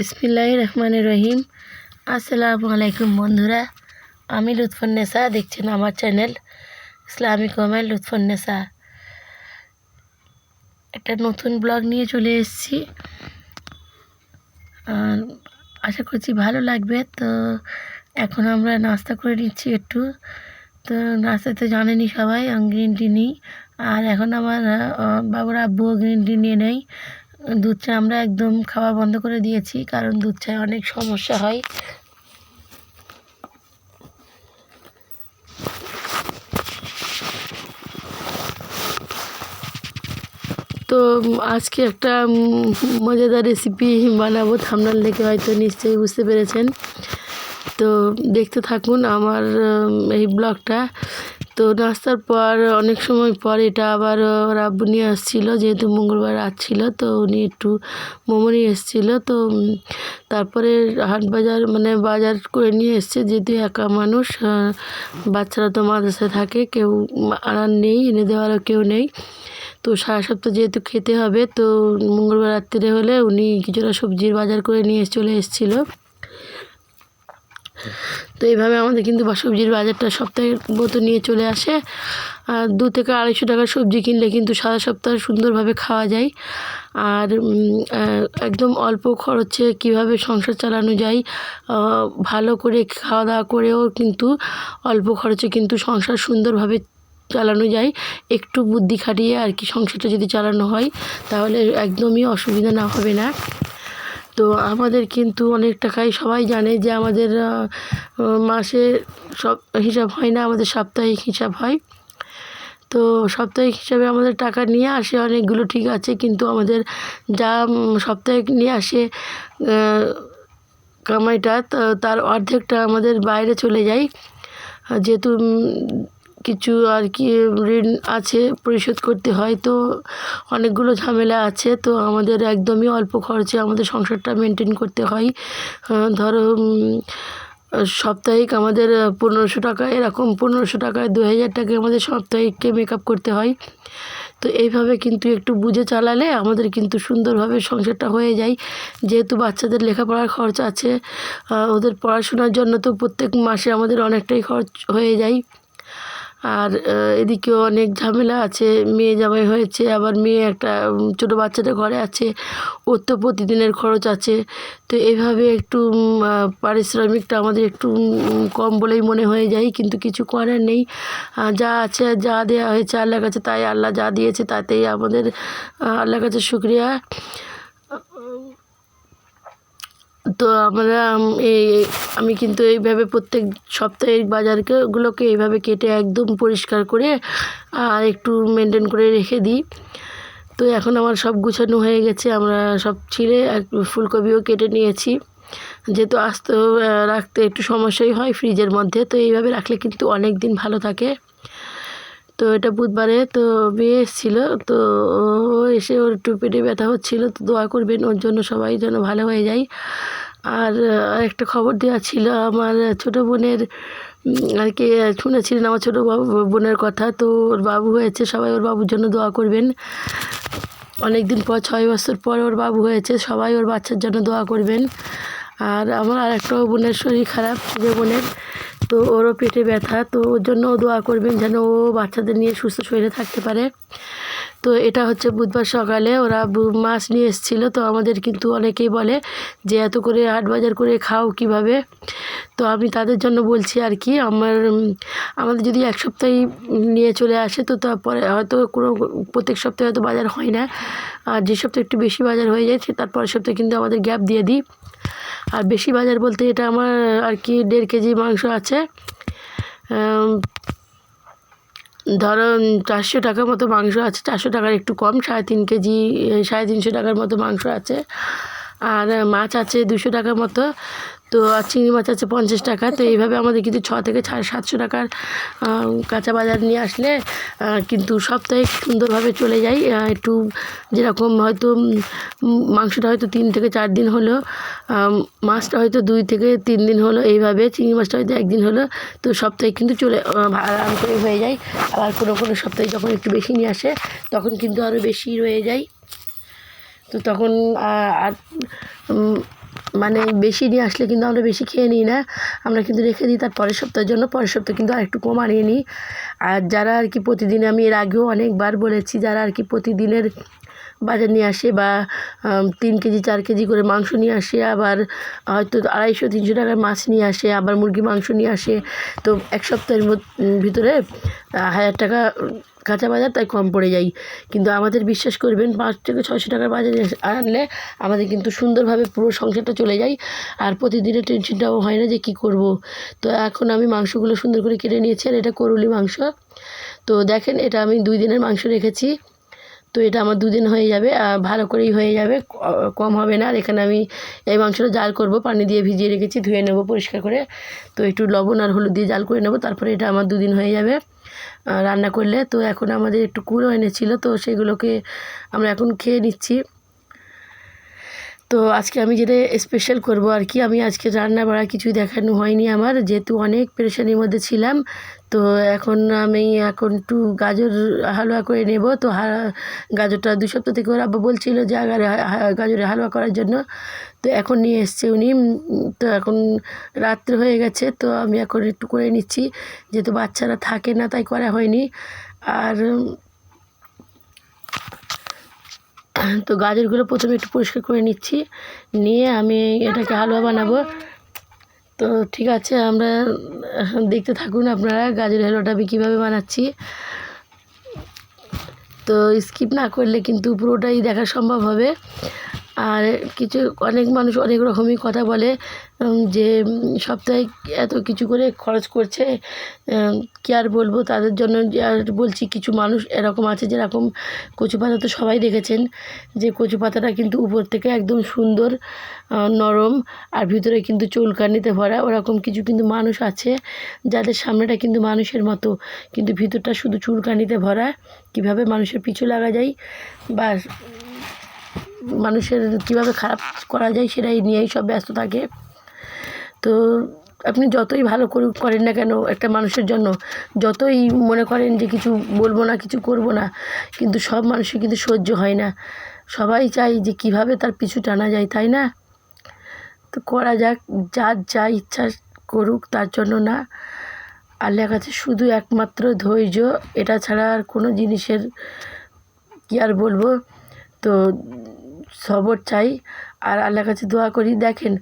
বিসমিল্লাহ রহমান রহিম। আসসালামু আলাইকুম বন্ধুরা। আমি লুৎফুন্নেসা দেখছেন আমার চ্যানেল ইসলামিক ওমেন লুৎফুন্নেসা একটা নতুন ব্লগ নিয়ে চলে এসেছি। আশা করছি ভালো লাগবে। তো এখন আমরা নাস্তা করে নিচ্ছি একটু। তো নাস্তাতে জানেনি সবাই গ্রিন টি নিই। আর এখন আমার বাবুর আব্বুও গ্রিন টি নিয়ে নেই। দুধ চা আমরা একদম খাওয়া বন্ধ করে দিয়েছি, কারণ দুধ চায় অনেক সমস্যা হয়। তো আজকে একটা মজাদার রেসিপি বানাবো থামনাল দেখে হয়তো নিশ্চয়ই বুঝতে পেরেছেন। তো দেখতে থাকুন আমার এই ব্লগটা তো নাস্তার পর অনেক সময় পর এটা আবার ওর নিয়ে আসছিল, যেহেতু মঙ্গলবার রাত ছিল, তো উনি একটু মোমো নিয়ে এসেছিল। তো তারপরে হাট বাজার মানে বাজার করে নিয়ে এসছে, যেহেতু একা মানুষ বাচ্চারা তো মাদ্রাসায় থাকে, কেউ আনার নেই, এনে দেওয়ারও কেউ নেই। তো সারা সপ্তাহ যেহেতু খেতে হবে, তো মঙ্গলবার রাত্রে হলে উনি কিছুটা সবজির বাজার করে নিয়ে চলে এসেছিল। তো এইভাবে আমাদের কিন্তু সবজির বাজারটা সপ্তাহের মতো নিয়ে চলে আসে। আর দু থেকে আড়াইশো টাকার সবজি কিনলে কিন্তু সারা সপ্তাহ সুন্দরভাবে খাওয়া যায়। আর একদম অল্প খরচে কীভাবে সংসার চালানো যায় ভালো করে খাওয়া দাওয়া করেও কিন্তু অল্প খরচে কিন্তু সংসার সুন্দরভাবে চালানো যায়। একটু বুদ্ধি খাটিয়ে আর কি সংসারটা যদি চালানো হয়, তাহলে একদমই অসুবিধা না হবে না। তো আমাদের কিন্তু অনেক টাকাই সবাই জানে যে আমাদের মাসে সব হিসাব হয় না, আমাদের সাপ্তাহিক হিসাব হয়। তো সাপ্তাহিক হিসাবে আমাদের টাকা নিয়ে আসে অনেকগুলো, ঠিক আছে, কিন্তু আমাদের যা সাপ্তাহিক নিয়ে আসে কামাইটা তার অর্ধেকটা আমাদের বাইরে চলে যায়। যেহেতু কিছু আর কি ঋণ আছে পরিশোধ করতে হয়, তো অনেকগুলো ঝামেলা আছে, তো আমাদের একদমই অল্প খরচে আমাদের সংসারটা মেনটেন করতে হয়। ধরো সাপ্তাহিক আমাদের পনেরোশো টাকা, এরকম পনেরোশো টাকায় দু হাজার টাকা আমাদের সাপ্তাহিককে মেকআপ করতে হয়। তো এইভাবে কিন্তু একটু বুঝে চালালে আমাদের কিন্তু সুন্দরভাবে সংসারটা হয়ে যায়। যেহেতু বাচ্চাদের লেখাপড়ার খরচ আছে ওদের পড়াশোনার জন্য তো প্রত্যেক মাসে আমাদের অনেকটাই খরচ হয়ে যায়। আর এদিকেও অনেক ঝামেলা আছে। মেয়ে জামাই হয়েছে, আবার মেয়ে একটা ছোটো বাচ্চাটা ঘরে আছে, ওর তো প্রতিদিনের খরচ আছে। তো এইভাবে একটু পারিশ্রমিকটা আমাদের একটু কম বলেই মনে হয়ে যায়, কিন্তু কিছু করার নেই। যা আছে, যা দেওয়া হয়েছে আল্লাহর কাছে, তাই আল্লাহ যা দিয়েছে, তাতেই আমাদের আল্লাহর কাছে শুক্রিয়া। তো আমরা এই আমি কিন্তু এইভাবে প্রত্যেক সাপ্তাহিক বাজারকে গুলোকে এইভাবে কেটে একদম পরিষ্কার করে আর একটু মেনটেন করে রেখে দিই। তো এখন আমার সব গুছানো হয়ে গেছে আমরা সব ছিঁড়ে ফুলকপিও কেটে নিয়েছি। যেহেতু আসতেও আহ, রাখতে একটু সমস্যাই হয় ফ্রিজের মধ্যে তো এইভাবে রাখলে কিন্তু অনেক দিন ভালো থাকে। তো এটা বুধবারে তো মেয়ে এসেছিল তো ও এসে ওর একটু পেটে ব্যথা হচ্ছিল তো দোয়া করবেন ওর জন্য সবাই যেন ভালো হয়ে যায়। আর একটা খবর দেওয়া ছিল আমার ছোটো বোনের আর কি শুনেছিলেন আমার ছোটো বাবু, বোনের কথা। তো ওর বাবু হয়েছে, সবাই ওর বাবুর জন্য দোয়া করবেন। অনেক দিন পর, ছয় বছর পর ওর বাবু হয়েছে, সবাই ওর বাচ্চার জন্য দোয়া করবেন। আর আমার আর একটা বোনের শরীর খারাপ যে বোনের। তো ওরও পেটে ব্যথা, তো ওর জন্যও দোয়া করবেন যেন ও বাচ্চাদের নিয়ে সুস্থ শরীরে থাকতে পারে। তো এটা হচ্ছে বুধবার সকালে ওরা মাছ নিয়ে এসেছিল। তো আমাদের কিন্তু অনেকেই বলে যে, এত করে হাট বাজার করে খাও কীভাবে? তো আমি তাদের জন্য বলছি আর কি, আমার আমাদের যদি এক সপ্তাহে নিয়ে চলে আসে, তো তারপরে হয়তো কোনো, প্রত্যেক সপ্তাহে হয়তো বাজার হয় না। আর যে সপ্তাহে একটু বেশি বাজার হয়ে যায়, সে তারপরের সপ্তাহে কিন্তু আমাদের গ্যাপ দিয়ে দিই। আর বেশি বাজার বলতে এটা আমার আর কি দেড় কেজি মাংস আছে। ধরো চারশো টাকার মতো মাংস আছে, চারশো টাকার একটু কম, সাড়ে তিন কেজি, সাড়ে তিনশো টাকার মতো মাংস আছে। আর মাছ আছে দুশো টাকার মতো। তো চিংড়ি মাছ আছে পঞ্চাশ টাকা। তো এইভাবে আমাদের কিন্তু ছ থেকে সাতশো টাকার কাঁচা বাজার নিয়ে আসলে কিন্তু সপ্তাহে সুন্দরভাবে চলে যায়। একটু যেরকম হয়তো মাংসটা হয়তো তিন থেকে চার দিন হলো মাছটা হয়তো দুই থেকে তিন দিন হলো, এইভাবে চিংড়ি মাছটা হয়তো একদিন হলো, তো সপ্তাহে কিন্তু চলে আরাম করে হয়ে যায়। আবার কোনো কোনো সপ্তাহে যখন একটু বেশি নিয়ে আসে, তখন কিন্তু আরও বেশি রয়ে যায়। তো তখন আর মানে বেশি নিয়ে আসলে কিন্তু আমরা বেশি খেয়ে নিই না। আমরা কিন্তু রেখে দিই তার পরের সপ্তাহের জন্য। পরের সপ্তাহে কিন্তু আরেকটু কম আনিয়ে নিই। আর যারা আর কি প্রতিদিন আমি এর আগেও অনেকবার বলেছি, যারা আর কি প্রতিদিনের বাজার নিয়ে আসে বা তিন কেজি, চার কেজি করে মাংস নিয়ে আসে, আবার হয়তো আড়াইশো, তিনশো টাকার মাছ নিয়ে আসে, আবার মুরগি মাংস নিয়ে আসে, তো এক সপ্তাহের ভিতরে হাজার টাকা কাঁচা বাজার, তাই কম পড়ে যায়। কিন্তু আমাদের বিশ্বাস করবেন, পাঁচ থেকে ছয়শো টাকার বাজারে আনলে আমাদের কিন্তু সুন্দরভাবে পুরো সংসারটা চলে যায়। আর প্রতিদিনের টেনশনটাও হয় না যে কি করব। তো এখন আমি মাংসগুলো সুন্দর করে কেটে নিয়েছি, আর এটা করুলি মাংস। তো দেখেন, এটা আমি দুই দিনের মাংস রেখেছি। তো এটা আমার দুদিন হয়ে যাবে ভালো করেই হয়ে যাবে কম হবে না। আর এখানে আমি এই মাংসটা জাল করব, পানি দিয়ে ভিজিয়ে রেখেছি, ধুয়ে নেব পরিষ্কার করে। তো একটু লবণ আর হলুদ দিয়ে জাল করে নেব, তারপরে এটা আমার দুদিন হয়ে যাবে রান্না করলে। তো এখন আমাদের একটু কুড়ো এনেছিলো, তো সেগুলোকে আমরা এখন খেয়ে নিচ্ছি। তো আজকে আমি যেটা স্পেশাল করব আর কি, আমি আজকে রান্না বাড়া কিছুই দেখানো হয়নি আমার, যেহেতু অনেক পেরেশানির মধ্যে ছিলাম, তো এখন আমি এখন একটু গাজর হালুয়া করে নেব, তো গাজরটা দু সপ্তাহ থেকে ওর আব্বা বলছিল যে আগারে গাজরের হালুয়া করার জন্য, তো এখন নিয়ে এসছে উনি তো এখন রাত্রে হয়ে গেছে, তো আমি এখন একটু করে নিচ্ছি, যেহেতু বাচ্চারা থাকে না তাই করা হয়নি, আর তো গাজরগুলো প্রথমে একটু পরিষ্কার করে নিচ্ছি। নিয়ে আমি এটাকে হালুয়া বানাবো। তো ঠিক আছে, আমরা দেখতে থাকুন আপনারা গাজরের হালুয়াটা আমি কীভাবে বানাচ্ছি। তো স্কিপ না করলে কিন্তু পুরোটাই দেখা সম্ভব হবে। আর কিছু, অনেক মানুষ অনেক রকমই কথা বলে যে, সপ্তাহে এত কিছু করে খরচ করছে কি আর বলব, তাদের জন্য আর বলছি কিছু মানুষ এরকম আছে যেরকম কচু পাতা তো সবাই দেখেছেন, যে কচু পাতাটা কিন্তু উপর থেকে একদম সুন্দর নরম, আর ভিতরে কিন্তু চুলকানিতে ভরা, ওরকম কিছু কিন্তু মানুষ আছে, যাদের সামনেটা কিন্তু মানুষের মতো, কিন্তু ভিতরটা শুধু চুলকানিতে ভরা, কীভাবে মানুষের পিছু লাগা যায় বা মানুষের কীভাবে খারাপ করা যায় সেটাই নিয়েই সব ব্যস্ত থাকে। তো আপনি যতই ভালো করুক করেন না কেন, একটা মানুষের জন্য যতই মনে করেন যে কিছু বলব না, কিছু করব না, কিন্তু সব মানুষের কিন্তু সহ্য হয় না। সবাই চাই যে কীভাবে তার পিছু টানা যায়, তাই না? তো করা যাক, যার যা ইচ্ছা করুক তার জন্য না। আল্লাহর কাছে শুধু একমাত্র ধৈর্য, এটা ছাড়া আর কোনো জিনিসের কী আর বলব? তো সবর চাই। আর আল্লাহর কাছে দোয়া করি, দেখেন,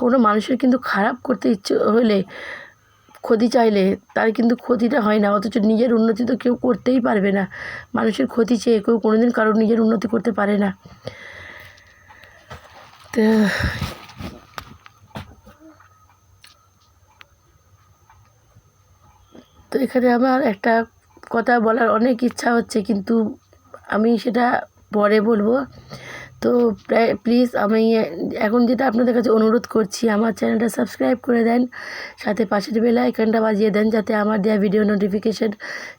কোনো মানুষের কিন্তু খারাপ করতে ইচ্ছে হলে, ক্ষতি চাইলে তার কিন্তু ক্ষতিটা হয় না, অথচ নিজের উন্নতি তো কেউ করতেই পারবে না। মানুষের ক্ষতি চেয়ে কেউ কোনোদিন কারোর নিজের উন্নতি করতে পারে না। তো তো এখানে আমার একটা কথা বলার অনেক ইচ্ছা হচ্ছে, কিন্তু আমি সেটা পরে বলব। তো প্লিজ আমি এখন যেটা আপনাদের কাছে অনুরোধ করছি, আমার চ্যানেলটা সাবস্ক্রাইব করে দেন, সাথে পাশের বেল আইকনটা বাজিয়ে দেন, যাতে আমার দেওয়া ভিডিও নোটিফিকেশান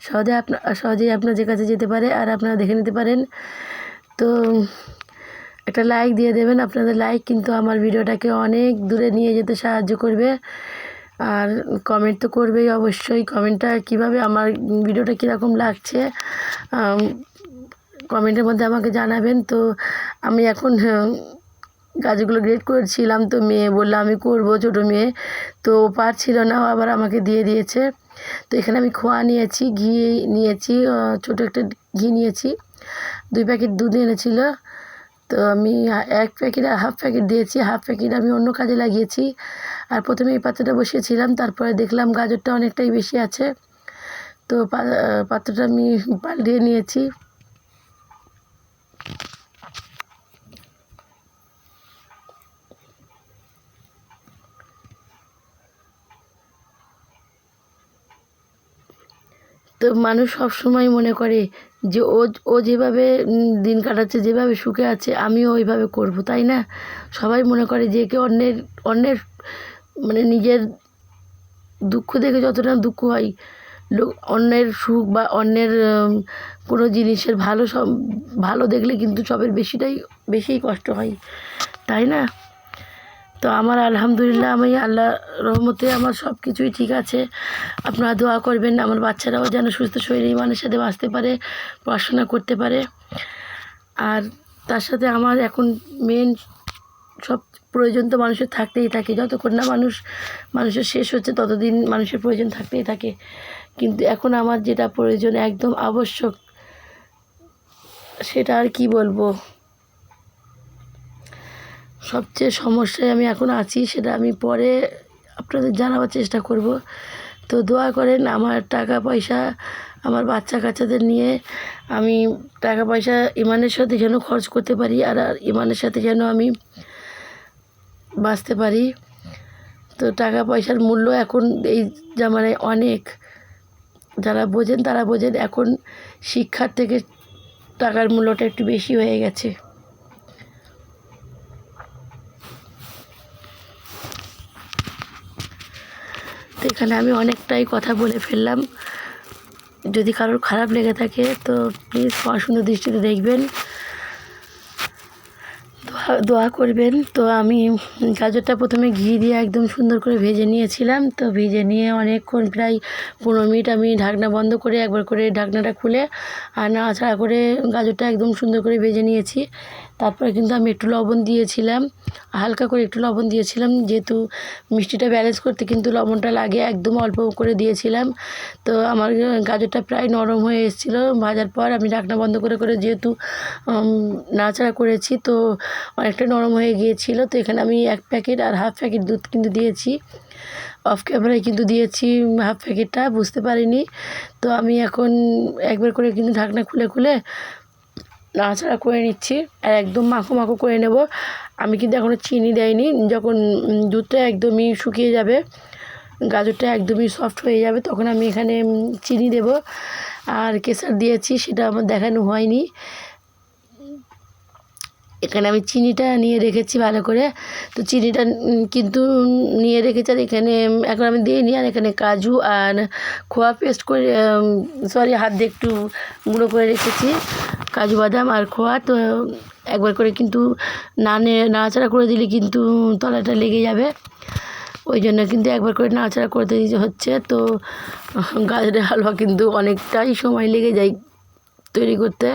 সহজে আপনার সহজেই আপনাদের কাছে যেতে পারে আর আপনারা দেখে নিতে পারেন। তো একটা লাইক দিয়ে দেবেন, আপনাদের লাইক কিন্তু আমার ভিডিওটাকে অনেক দূরে নিয়ে যেতে সাহায্য করবে। আর কমেন্ট তো করবেই অবশ্যই কমেন্টটা কীভাবে আমার ভিডিওটা কীরকম লাগছে কমেন্টের মধ্যে আমাকে জানাবেন। তো আমি এখন হ্যাঁ, গাছগুলো গ্রেড করেছিলাম। তো মেয়ে বলল আমি করব ছোটো মেয়ে। তো পারছিল না আবার আমাকে দিয়ে দিয়েছে। তো এখানে আমি খোয়া নিয়েছি ঘি নিয়েছি ছোটো একটা ঘি নিয়েছি। দুই প্যাকেট দুধ এনেছিল। তো আমি এক প্যাকেট আর হাফ প্যাকেট দিয়েছি। হাফ প্যাকেট আমি অন্য কাজে লাগিয়েছি। আর প্রথমে এই পাত্রটা বসিয়েছিলাম তারপরে দেখলাম গাজরটা অনেকটাই বেশি আছে। তো পাত্রটা আমি পাল্টিয়ে নিয়েছি। তো মানুষ সব সময় মনে করে যে ও ও যেভাবে দিন কাটাচ্ছে, যেভাবে সুখে আছে, আমিও ওইভাবে করব, তাই না? সবাই মনে করে যে কে অন্যের অন্যের মানে নিজের দুঃখ দেখে যতটা দুঃখ হয়, লোক, অন্যের সুখ বা অন্যের কোনো জিনিসের ভালো সব, ভালো দেখলে কিন্তু সবের বেশিটাই, বেশিই কষ্ট হয়, তাই না? তো আমার আলহামদুলিল্লাহ, আমি আল্লাহ রহমতে আমার সব কিছুই ঠিক আছে। আপনারা দোয়া করবেন, আমার বাচ্চারাও যেন সুস্থ শরীরে ইমানের সাথে বাঁচতে পারে, পড়াশোনা করতে পারে। আর তার সাথে আমার এখন মেন সব প্রয়োজন তো মানুষের থাকতেই থাকে। যতক্ষণ না মানুষ, মানুষের শেষ হচ্ছে, ততদিন মানুষের প্রয়োজন থাকতেই থাকে। কিন্তু এখন আমার যেটা প্রয়োজন একদম আবশ্যক, সেটা আর কি বলব? সবচেয়ে সমস্যায় আমি এখন আছি, সেটা আমি পরে আপনাদের জানাবার চেষ্টা করব। তো দোয়া করেন, আমার টাকা পয়সা, আমার বাচ্চা কাচ্চাদের নিয়ে আমি টাকা পয়সা ইমানের সাথে যেন খরচ করতে পারি, আর আর ইমানের সাথে যেন আমি বাঁচতে পারি। তো টাকা পয়সার মূল্য এখন এই জামানায় অনেক। যারা বোঝেন তারা বোঝেন, এখন শিক্ষার থেকে টাকার মূল্যটা একটু বেশি হয়ে গেছে। তো এখানে আমি অনেকটাই কথা বলে ফেললাম। যদি কারোর খারাপ লেগে থাকে, তো প্লিজ সুন্দর দৃষ্টিতে দেখবেন। দোয়া দোয়া করবেন। তো আমি গাজরটা প্রথমে ঘি দিয়ে একদম সুন্দর করে ভেজে নিয়েছিলাম। তো ভেজে নিয়ে অনেকক্ষণ প্রায় পনেরো মিনিট আমি ঢাকনা বন্ধ করে একবার করে ঢাকনাটা খুলে আর নাড়াচাড়া করে গাজরটা একদম সুন্দর করে ভেজে নিয়েছি। তারপরে কিন্তু আমি একটু লবণ দিয়েছিলাম, হালকা করে একটু লবণ দিয়েছিলাম, যেহেতু মিষ্টিটা ব্যালেন্স করতে কিন্তু লবণটা লাগে, একদম অল্প করে দিয়েছিলাম। তো আমার গাজরটা প্রায় নরম হয়ে এসেছিল, ভাজার পর আমি ঢাকনা বন্ধ করে করে যেহেতু নাড়াচাড়া করেছি, তো অনেকটা নরম হয়ে গিয়েছিল। তো এখানে আমি এক প্যাকেট আর হাফ প্যাকেট দুধ কিন্তু দিয়েছি। অফ ক্যামেরায় কিন্তু দিয়েছি হাফ প্যাকেটটা, বুঝতে পারিনি। তো আমি এখন একবার করে কিন্তু ঢাকনা খুলে খুলে নাড়াচাড়া করে নিচ্ছি আর একদম মাখো মাখো করে নেব। আমি কিন্তু এখনও চিনি দেয়নি। যখন দুধটা একদমই শুকিয়ে যাবে, গাজরটা একদমই সফট হয়ে যাবে, তখন আমি এখানে চিনি দেব। আর কেসার দিয়েছি, সেটা আমার দেখানো হয়নি। এখানে আমি চিনিটা নিয়ে রেখেছি ভালো করে। তো চিনিটা কিন্তু নিয়ে রেখেছি আর এখানে এখন আমি দিয়ে নিই আর এখানে কাজু আর খোয়া পেস্ট করে সরি হাত দিয়ে একটু গুঁড়ো করে রেখেছি। কাজু বাদাম আর খোয়া, তো একবার করে কিন্তু নানে, নাড়াচাড়া করে দিলে কিন্তু তলাটা লেগে যাবে। ওই জন্য কিন্তু একবার করে নাড়াচাড়া করতে হচ্ছে। তো গাজরের হালুয়া কিন্তু অনেকটাই সময় লেগে যায় তৈরি করতে।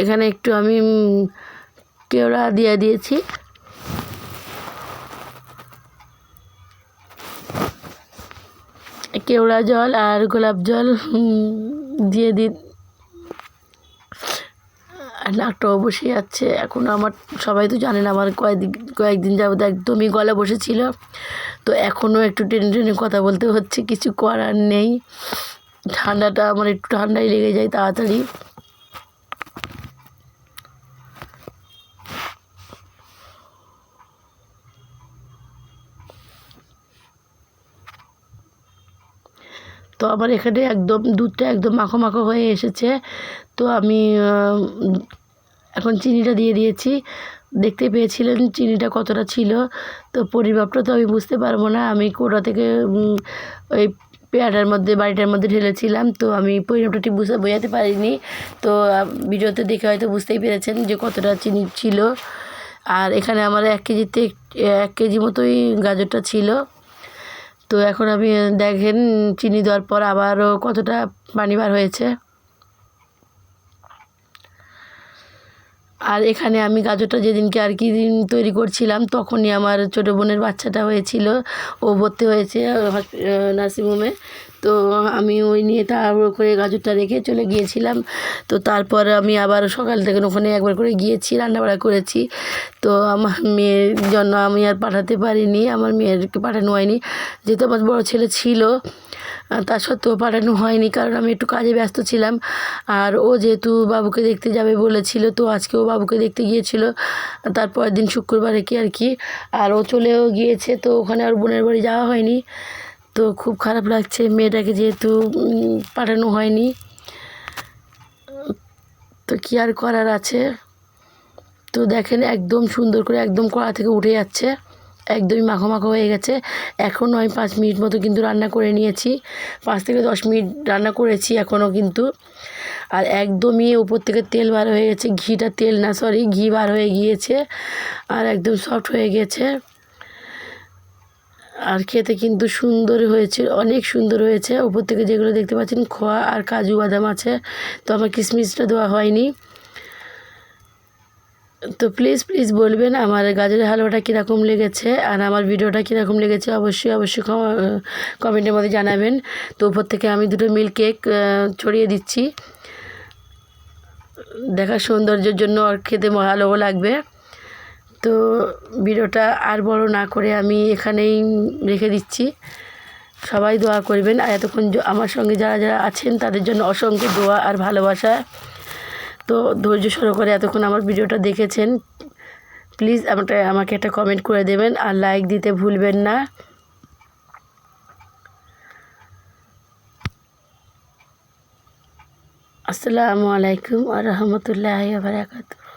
এখানে একটু আমি কেওড়া দিয়ে দিয়েছি। কেওড়া জল আর গোলাপ জল দিয়ে দিই নাকটা বসে যাচ্ছে এখন আমার, সবাই তো জানেন আমার কয়েকদিন কয়েকদিন যাবত একদমই গলা বসেছিল। তো এখনও একটু টেনে টেনে কথা বলতে হচ্ছে, কিছু করার নেই। ঠান্ডাটা আমার একটু ঠান্ডাই লেগে যায় তাড়াতাড়ি। তো আমার এখানে একদম দুধটা একদম মাখো মাখো হয়ে এসেছে। তো আমি এখন চিনিটা দিয়ে দিয়েছি। দেখতে পেয়েছিলেন চিনিটা কতটা ছিল। তো পরিমাপটা তো আমি বুঝতে পারব না। আমি কোটা থেকে ওই পেয়ারার মধ্যে, বাড়িটার মধ্যে ঢেলেছিলাম। তো আমি পরিমাপটা ঠিক বুঝতে বোঝাতে পারিনি। তো ভিডিওতে দেখে হয়তো বুঝতেই পেরেছেন যে কতটা চিনি ছিল। আর এখানে আমার এক কেজিতে, এক কেজি মতোই গাজরটা ছিল। তো এখন আমি দেখেন চিনি দেওয়ার পর আবারও কতটা পানি বার হয়েছে। আর এখানে আমি গাজরটা যেদিনকে আর কি তৈরি করছিলাম, তখনই আমার ছোটো বোনের বাচ্চাটা হয়েছিল। ও ভর্তি হয়েছে নার্সিংহোমে। তো আমি ওই নিয়ে তাড়াহুড়ো করে গাজরটা রেখে চলে গিয়েছিলাম। তো তারপর আমি আবার সকাল থেকে ওখানে একবার করে গিয়েছি, রান্নাবাড়া করেছি। তো আমার মেয়ের জন্য আমি আর পাঠাতে পারিনি, আমার মেয়েরকে পাঠানো হয়নি। যেহেতু আমার বড়ো ছেলে ছিল তা সত্ত্বেও পাঠানো হয়নি, কারণ আমি একটু কাজে ব্যস্ত ছিলাম। আর ও যেহেতু বাবুকে দেখতে যাবে বলেছিল, তো আজকে ও বাবুকে দেখতে গিয়েছিল, তারপরের দিন শুক্রবারে কি আর কি। আর ও চলেও গিয়েছে, তো ওখানে আর বোনের বাড়ি যাওয়া হয়নি। তো খুব খারাপ লাগছে। মেয়েটাকে যেহেতু পাঠানো হয়নি, তো কী আর করার আছে? তো দেখেন একদম সুন্দর করে একদম কড়া থেকে উঠে যাচ্ছে, একদমই মাখো মাখো হয়ে গেছে। এখনও আমি পাঁচ মিনিট মতো কিন্তু রান্না করে নিয়েছি। পাঁচ থেকে দশ মিনিট রান্না করেছি এখনও কিন্তু। আর একদমই উপর থেকে তেল বার হয়ে গেছে, ঘিটা তেল না সরি ঘি বার হয়ে গিয়েছে, আর একদম সফট হয়ে গেছে। আর খেতে কিন্তু সুন্দর হয়েছে, অনেক সুন্দর হয়েছে। ওপর থেকে যেগুলো দেখতে পাচ্ছেন, খোয়া আর কাজু বাদাম আছে। তো আমার কিশমিশটা দেওয়া হয়নি। তো প্লিজ প্লিজ বলবেন আমার গাজরের হালুয়াটা কীরকম লেগেছে আর আমার ভিডিওটা কীরকম লেগেছে। অবশ্যই অবশ্যই কমেন্টের মধ্যে জানাবেন। তো উপর থেকে আমি দুটো মিল্ক কেক ছড়িয়ে দিচ্ছি। দেখার সৌন্দর্যের জন্য আর খেতে ভালোও লাগবে। তো ভিডিওটা আর বড় না করে আমি এখানেই রেখে দিচ্ছি। সবাই দোয়া করবেন। আর এতক্ষণ আমার সঙ্গে যারা যারা আছেন, তাদের জন্য অসংখ্য দোয়া আর ভালোবাসা। তো ধৈর্য সহকারে এতক্ষণ আমার ভিডিওটা দেখেছেন। প্লিজ আমাকে আমাকে একটা কমেন্ট করে দেবেন। আর লাইক দিতে ভুলবেন না। আসসালামু আলাইকুম আ রহমতুল্লাহ বারাকাতুহ।